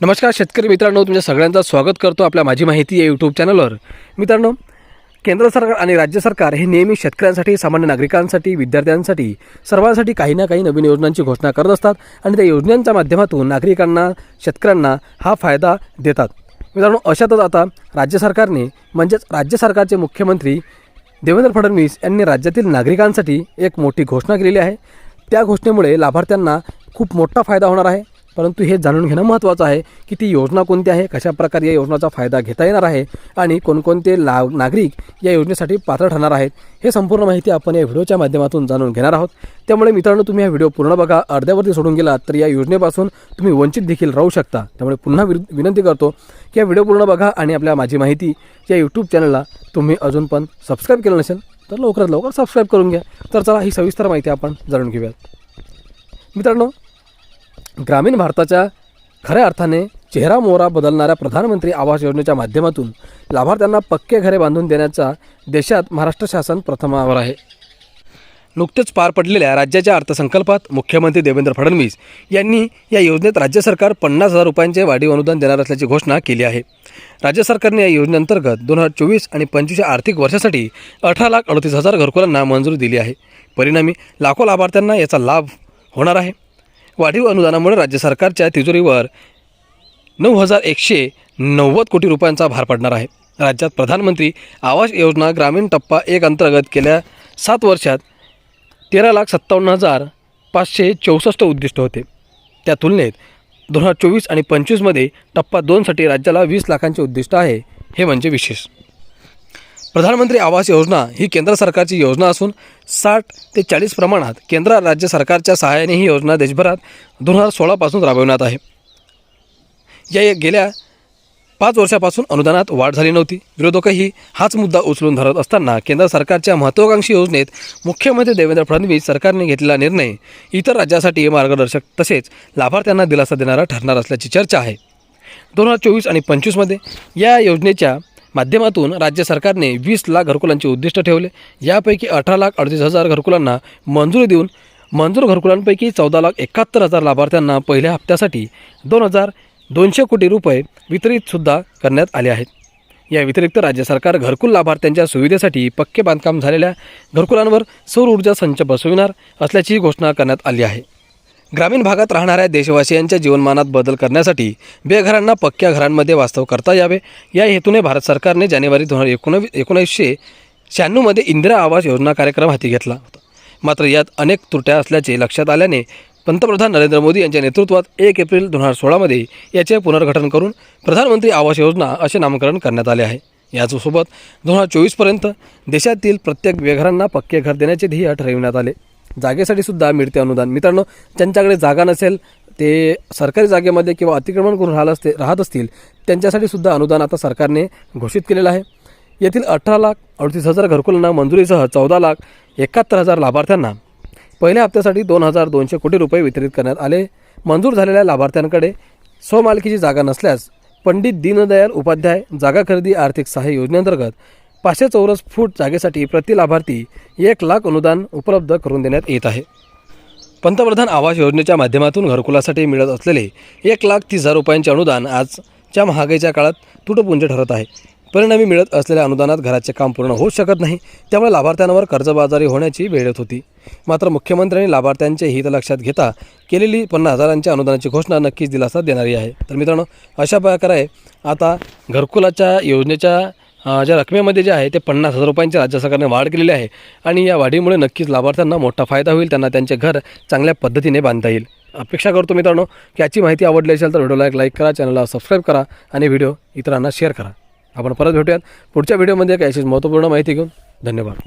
नमस्कार शेतकरी मित्रांनो तुमच्या सगळ्यांचं स्वागत करतो आपल्या माझी माहिती या यूट्यूब चॅनलवर मित्रांनो केंद्र सरकार आणि राज्य सरकार हे नेहमी शेतकऱ्यांसाठी सामान्य नागरिकांसाठी विद्यार्थ्यांसाठी सर्वांसाठी काही ना काही नवीन योजनांची घोषणा करत असतात आणि त्या योजनांच्या माध्यमातून नागरिकांना शेतकऱ्यांना हा फायदा देतात. मित्रांनो अशातच आता राज्य सरकारने म्हणजेच राज्य सरकारचे मुख्यमंत्री देवेंद्र फडणवीस यांनी राज्यातील नागरिकांसाठी एक मोठी घोषणा केलेली आहे. त्या घोषणेमुळे लाभार्थ्यांना खूप मोठा फायदा होणार आहे. परंतु हे जाणून घेणं महत्त्वाचं आहे की ती योजना कोणती आहे कशा प्रकारे या योजनाचा फायदा घेता येणार आहे आणि कोणकोणते ला नागरिक या योजनेसाठी पात्र ठरणार आहेत हे संपूर्ण माहिती आपण या व्हिडिओच्या माध्यमातून जाणून घेणार आहोत. त्यामुळे मित्रांनो तुम्ही हा व्हिडिओ पूर्ण बघा अर्ध्यावरती सोडून गेलात तर या योजनेपासून तुम्ही वंचित देखील राहू शकता. त्यामुळे पुन्हा विनंती करतो की हा व्हिडिओ पूर्ण बघा आणि आपल्या माझी माहिती या यूट्यूब चॅनलला तुम्ही अजून पण सबस्क्राईब केलं नसेल तर लवकरात लवकर सबस्क्राईब करून घ्या. तर चला ही सविस्तर माहिती आपण जाणून घेऊयात. मित्रांनो ग्रामीण भारताच्या खऱ्या अर्थाने चेहरा मोहरा बदलणाऱ्या प्रधानमंत्री आवास योजनेच्या माध्यमातून लाभार्थ्यांना पक्के घरे बांधून देण्याचा देशात महाराष्ट्र शासन प्रथमावर आहे. नुकतेच पार पडलेल्या राज्याच्या अर्थसंकल्पात मुख्यमंत्री देवेंद्र फडणवीस यांनी या योजनेत राज्य सरकार पन्नास हजार रुपयांचे वाढीव अनुदान देणार असल्याची घोषणा केली आहे. राज्य सरकारने या योजनेअंतर्गत दोन हजार चोवीस आणि पंचवीस आर्थिक वर्षासाठी अठरा लाख अडतीस हजार घरकुलांना मंजुरी दिली आहे. परिणामी लाखो लाभार्थ्यांना याचा लाभ होणार आहे. वाढीव अनुदानामुळे राज्य सरकारच्या तिजोरीवर नऊ हजार एकशे नव्वद कोटी रुपयांचा भार पडणार आहे. राज्यात प्रधानमंत्री आवास योजना ग्रामीण टप्पा एक अंतर्गत गेल्या सात वर्षात तेरा लाख सत्तावन्न हजार पाचशे चौसष्ट उद्दिष्ट होते. त्या तुलनेत दोन हजार चोवीस आणि पंचवीसमध्ये टप्पा दोनसाठी राज्याला वीस लाखांचे उद्दिष्ट आहे हे म्हणजे विशेष. प्रधानमंत्री आवास योजना ही केंद्र सरकारची योजना असून साठ ते चाळीस प्रमाणात केंद्र राज्य सरकारच्या सहाय्याने ही योजना देशभरात दोन हजार सोळापासून राबविण्यात आहे. या गेल्या पाच वर्षापासून अनुदानात वाढ झाली नव्हती. विरोधकही हाच मुद्दा उचलून धरत असताना केंद्र सरकारच्या महत्त्वाकांक्षी योजनेत मुख्यमंत्री देवेंद्र फडणवीस सरकारने घेतलेला निर्णय इतर राज्यासाठी मार्गदर्शक तसेच लाभार्थ्यांना दिलासा देणारा ठरणार असल्याची चर्चा आहे. दोन हजार चोवीस आणि पंचवीसमध्ये या योजनेच्या माध्यमातून राज्य सरकारने वीस लाख घरकुलांचे उद्दिष्ट ठेवले. यापैकी अठरा लाख अडतीस हजार घरकुलांना मंजुरी देऊन मंजूर घरकुलांपैकी चौदा लाख एकाहत्तर हजार लाभार्थ्यांना पहिल्या हप्त्यासाठी दोन हजार दोनशे कोटी रुपये वितरितसुद्धा करण्यात आले आहेत. या व्यतिरिक्त राज्य सरकार घरकुल लाभार्थ्यांच्या सुविधेसाठी पक्के बांधकाम झालेल्या घरकुलांवर सौर ऊर्जा संच बसविणार असल्याची घोषणा करण्यात आली आहे. ग्रामीण भागात राहणाऱ्या देशवासियांच्या जीवनमानात बदल करण्यासाठी बेघरांना पक्क्या घरांमध्ये वास्तव करता यावे. या हेतूने भारत सरकारने जानेवारी दोन हजार एकोणवीस एकोणीसशे शहाण्णवमध्ये इंदिरा आवास योजना कार्यक्रम हाती घेतला होता. मात्र यात अनेक त्रुट्या असल्याचे लक्षात आल्याने पंतप्रधान नरेंद्र मोदी यांच्या नेतृत्वात एक एप्रिल दोन हजार सोळामध्ये याचे पुनर्गठन करून प्रधानमंत्री आवास योजना असे नामकरण करण्यात आले आहे. याचसोबत दोन हजार चोवीसपर्यंत देशातील प्रत्येक बेघरांना पक्के घर देण्याचे ध्येय ठरविण्यात आले. जागेसाठी सुद्धा मिळते अनुदान. मित्रांनो ज्यांच्याकडे जागा नसेल ते सरकारी जागेमध्ये किंवा अतिक्रमण करून राहत असते राहत असतील त्यांच्यासाठी सुद्धा अनुदान आता सरकारने घोषित केलेलं आहे. येथील अठरा लाख अडतीस हजार घरकुलांना मंजुरीसह चौदा लाख एकाहत्तर हजार लाभार्थ्यांना पहिल्या हप्त्यासाठी दोन हजार दोनशे कोटी रुपये वितरित करण्यात आले. मंजूर झालेल्या लाभार्थ्यांकडे स्वमालकीची जागा नसल्यास पंडित दीनदयाल उपाध्याय जागा खरेदी आर्थिक सहाय्य योजनेअंतर्गत पाचशे चौरस फूट जागेसाठी प्रति लाभार्थी एक लाख अनुदान उपलब्ध करून देण्यात येत आहे. पंतप्रधान आवास योजनेच्या माध्यमातून घरकुलासाठी मिळत असलेले एक लाख तीस हजार रुपयांचे अनुदान आजच्या महागाईच्या काळात तुटपुंज ठरत आहे. परिणामी मिळत असलेल्या अनुदानात घराचे काम पूर्ण होऊ शकत नाही त्यामुळे लाभार्थ्यांवर कर्जबाजारी होण्याची वेळ येत होती. मात्र मुख्यमंत्र्यांनी लाभार्थ्यांचे हित लक्षात घेता केलेली पन्नास हजारांच्या अनुदानाची घोषणा नक्कीच दिलासा देणारी आहे. तर मित्रांनो अशा प्रकारे आता घरकुलाच्या योजनेच्या ज्या रकमेमध्ये जे आहे ते पन्नास हजार रुपयांची राज्य सरकारने वाढ केलेली आहे आणि या वाढीमुळे नक्कीच लाभार्थ्यांना मोठा फायदा होईल त्यांना त्यांचे घर चांगल्या पद्धतीने बांधता येईल. अपेक्षा करतो मित्रांनो की याची माहिती आवडली असेल तर व्हिडिओला एक लाईक करा चॅनलला सबस्क्राईब करा आणि व्हिडिओ इतरांना शेअर करा. आपण परत भेटूयात पुढच्या व्हिडिओमध्ये एक अशीच महत्त्वपूर्ण माहिती घेऊन. धन्यवाद.